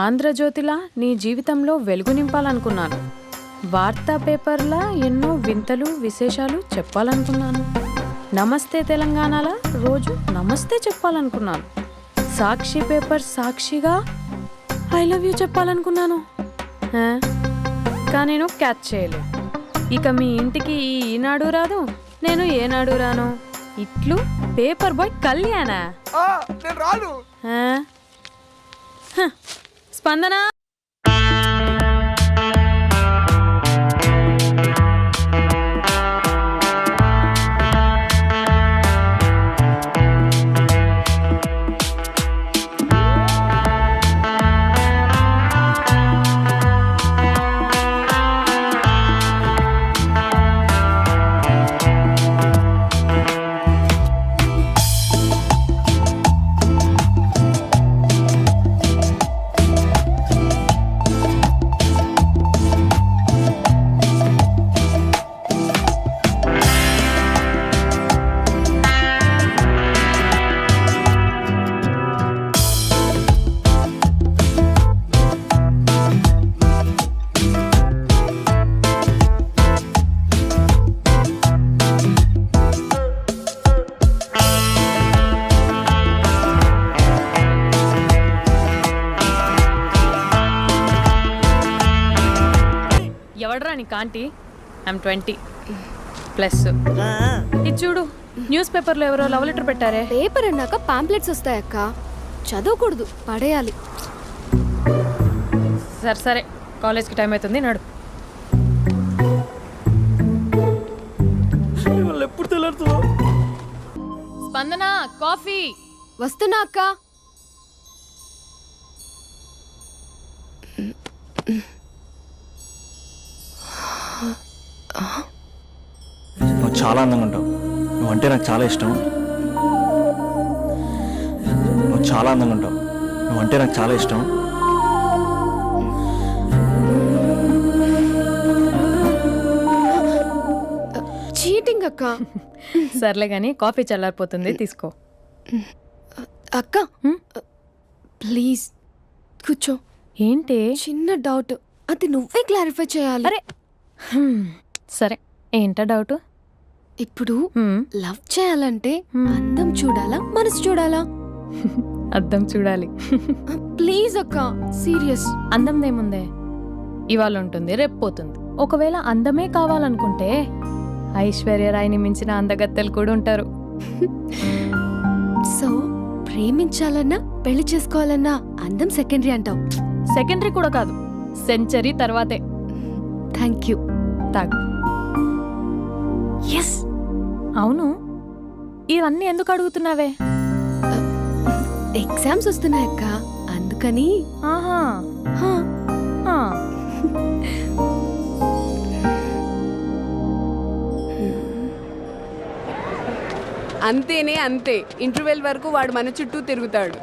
ఆంధ్రజ్యోతిలా నీ జీవితంలో వెలుగు నింపాలనుకున్నాను వార్తా పేపర్లా ఎన్నో వింతలు విశేషాలు చెప్పాలనుకున్నాను నమస్తే తెలంగాణలో రోజు నమస్తే చెప్పాలనుకున్నాను సాక్షి పేపర్ సాక్షిగా ఐ లవ్ యూ చెప్పాలనుకున్నాను కానీ నేను క్యాచ్ చేయలే ఇక మీ ఇంటికి ఈనాడు రాదు నేను ఏనాడు రాను ఇట్లు paper boy Kalyana Spandana aunty I'm twenty plus ఇది చూడు న్యూస్ పేపర్లో ఎవరో లవ్ లెటర్ పెట్టారే పేపర్ అన్నాక పాంప్లెట్స్ వస్తాయక్క చదవకూడదు పడేయాలి సరే సరే కాలేజ్కి టైం అవుతుంది నడు ఎప్పుడు తెలరుతుందో స్పందన కాఫీ వస్తున్నా అక్క నువ్వు చాలా అందంగా ఉంటావు నువ్వు అంటే నాకు చాలా ఇష్టం నువ్వు చాలా అందంగా ఉంటావు నువ్వు అంటే నాకు చాలా ఇష్టం చీటింగ్ అక్క సర్లే కానీ కాఫీ చల్లారిపోతుంది తీసుకో అక్క ప్లీజ్ కూర్చో ఏంటి చిన్న డౌట్ అది నువ్వే క్లారిఫై చేయాలి అరే సరే ఏంటా డౌట్ ఇప్పుడు లవ్ చేయాలంటే అర్థం చూడాలా మనసు చూడాలా అర్థం చూడాలి ప్లీజ్ అక్క సీరియస్ అందం ఏముందే ఇవాళ ఉంటుంది రేపు పోతుంది ఒకవేళ అందమే కావాలనుకుంటే ఐశ్వర్య రాయిని మించిన అందగత్తెలు కూడా ఉంటారు సో ప్రేమించాలన్నా పెళ్లి చేసుకోవాలన్నా అందం సెకండరీ అంటావు సెకండరీ కూడా కాదు సెంచరీ తర్వాతే థ్యాంక్ యూ థ్యాంక్ అవును ఇవన్నీ ఎందుకు అడుగుతున్నావే ఎగ్జామ్స్ వస్తున్నాయక్క అందుకని ఆహా అంతేనే అంతే ఇంటర్వెల్ వరకు వాడు మన చుట్టూ తిరుగుతాడు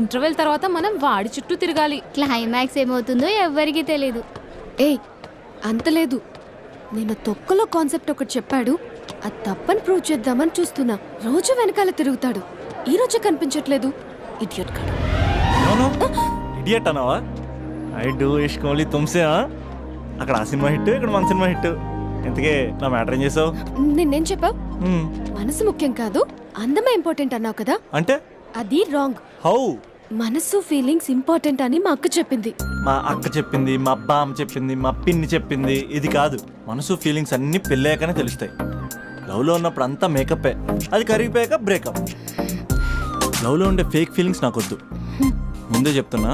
ఇంటర్వెల్ తర్వాత మనం వాడి చుట్టూ తిరగాలి క్లైమాక్స్ ఏమవుతుందో ఎవ్వరికీ తెలియదు ఏయ్ అంతలేదు నేను తొక్కలో కాన్సెప్ట్ ఒకటి చెప్పాడు అది తప్పని ప్రూవ్ చేద్దామని చూస్తున్నా రోజు వెనకాల తిరుగుతాడు ఈ రోజు కనిపించట్లేదు ఇడియట్ కాడు ఇడియట్ అన్నావా ఐ డూ ఇష్క్ ఓన్లీ తుమ్సే అక్కడ ఆ సినిమా హిట్ ఇక్కడ మన సినిమా హిట్ ఎందుకే నా మ్యాటర్ ఏం చేసావు నిన్నేం చెప్పావు మనసు ముఖ్యం కాదు అందమే ఇంపార్టెంట్ అన్నావు కదా అంటే అది రాంగ్ హౌ మనసు ఫీలింగ్స్ ఇంపార్టెంట్ అని మా అక్క చెప్పింది మా అక్క చెప్పింది మా అబ్బా చెప్పింది మా పిన్ని చెప్పింది ఇది కాదు మనసు ఫీలింగ్స్ అన్ని పెళ్ళాకనే తెలుస్తాయి లవ్లో ఉన్నప్పుడు అంతా మేకప్పే అది కరిగిపోయాక బ్రేకప్ లవ్లో ఉండే ఫేక్ ఫీలింగ్స్ నాకు వద్దు ముందే చెప్తున్నా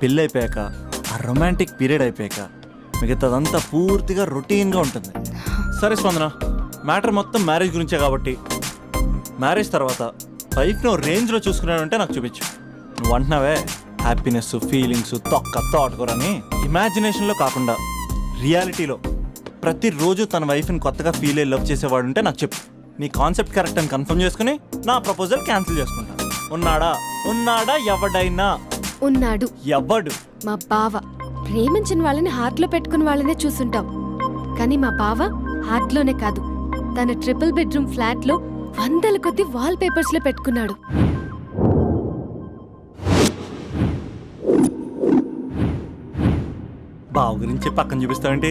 పెళ్ళి అయిపోయాక ఆ రొమాంటిక్ పీరియడ్ అయిపోయాక మిగతాదంతా పూర్తిగా రొటీన్గా ఉంటుంది సరే స్పందన మ్యాటర్ మొత్తం మ్యారేజ్ గురించే కాబట్టి మ్యారేజ్ తర్వాత లైఫ్ను రేంజ్లో చూసుకున్నానంటే నాకు చూపించు నువ్వు అంటున్నావే హ్యాపీనెస్ ఫీలింగ్స్ తొక్క తోటకూరని ఇమాజినేషన్లో కాకుండా రియాలిటీలో ప్రతిరోజు తన వైఫ్ని కొత్తగా ఫీల్ అయ్యి లవ్ చేసేవాడు ఉంటే నాకు చెప్పు నీ కాన్సెప్ట్ కరెక్ట్ అని కన్ఫర్మ్ చేసుకుని నా ప్రపోజల్ క్యాన్సిల్ చేసుకుంటా ఉన్నాడా ఉన్నాడా ఎవడైనా ఉన్నాడు ఎవడు మా బావ ప్రేమించిన వాళ్ళని హార్ట్లో పెట్టుకున్న వాళ్ళనే చూసుంటాం కానీ మా బావ హార్ట్లోనే కాదు తన ట్రిపుల్ బెడ్రూమ్ ఫ్లాట్లో వందల కొద్ది వాల్ పేపర్స్లో పెట్టుకున్నాడు బావ గురించి పక్కన చూపిస్తావంటే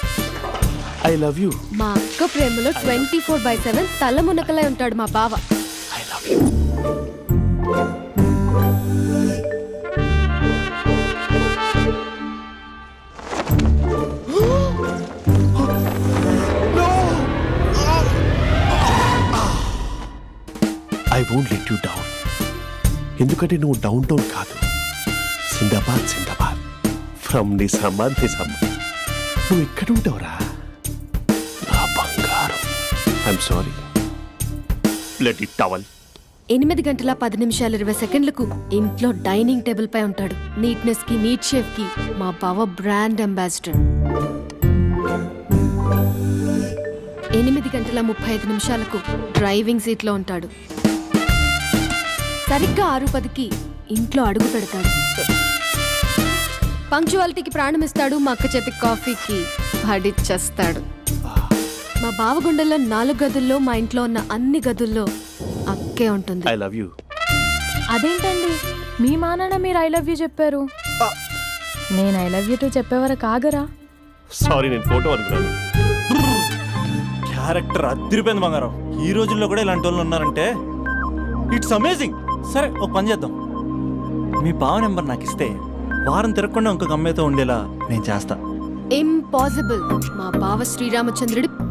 I love you మా అక్క ప్రేమలో ట్వంటీ ఫోర్ బై సెవెన్ తల మునకలై ఉంటాడు మా బావ I love you I won't let you down ఎందుకంటే నువ్వు డౌన్ టౌన్ కాదు Sindbad Sindbad from Nizamabad Nizamabad నువ్వు ఎక్కడ ఉంటావురా I'm sorry blood it towel ఎనిమిది గంటల పది నిమిషాలు ఇరవై సెకండ్లకు ఇంట్లో డైనింగ్ టేబుల్ పై ఉంటాడు నీట్నెస్ కి నీట్ షేఫ్ కి మా బావ బ్రాండ్ అంబాసిడర్ ఎనిమిది గంటల ముప్పై ఐదు నిమిషాలకు డ్రైవింగ్ సీట్లో ఉంటాడు సరిగ్గా ఆరు పదికి ఇంట్లో అడుగు పెడతాడు పంక్చువాలిటీకి ప్రాణమిస్తాడు మా అక్క చేతి కాఫీకి పడిచ్చేస్తాడు మా బావ గుండెల్లో నాలుగు గదుల్లో మా ఇంట్లో ఉన్న అన్ని గదుల్లో అక్కే ఉంటుంది ఐ లవ్ యూ అదేంటండి మీ మానన మీరు ఐ లవ్ యూ చెప్పారు నేను ఐ లవ్ యూ టూ చెప్పేవరకు కాగరా సారీ నేను ఫోటో అనుకున్నాను క్యారెక్టర్ అద్దరిపోయింది బంగారం ఈ రోజుల్లో కూడా ఇలాంటి వాళ్ళు ఉన్నారంటే ఇట్స్ అమేజింగ్ సరే ఒక పని చేద్దాం మీ బావ నెంబర్ నాకు ఇస్తే వారం తిరగకుండా ఇంకొక అమ్మాయితో ఉండేలా నేను చేస్తా ఇంపాసిబుల్ మా బావ శ్రీరామచంద్రుడి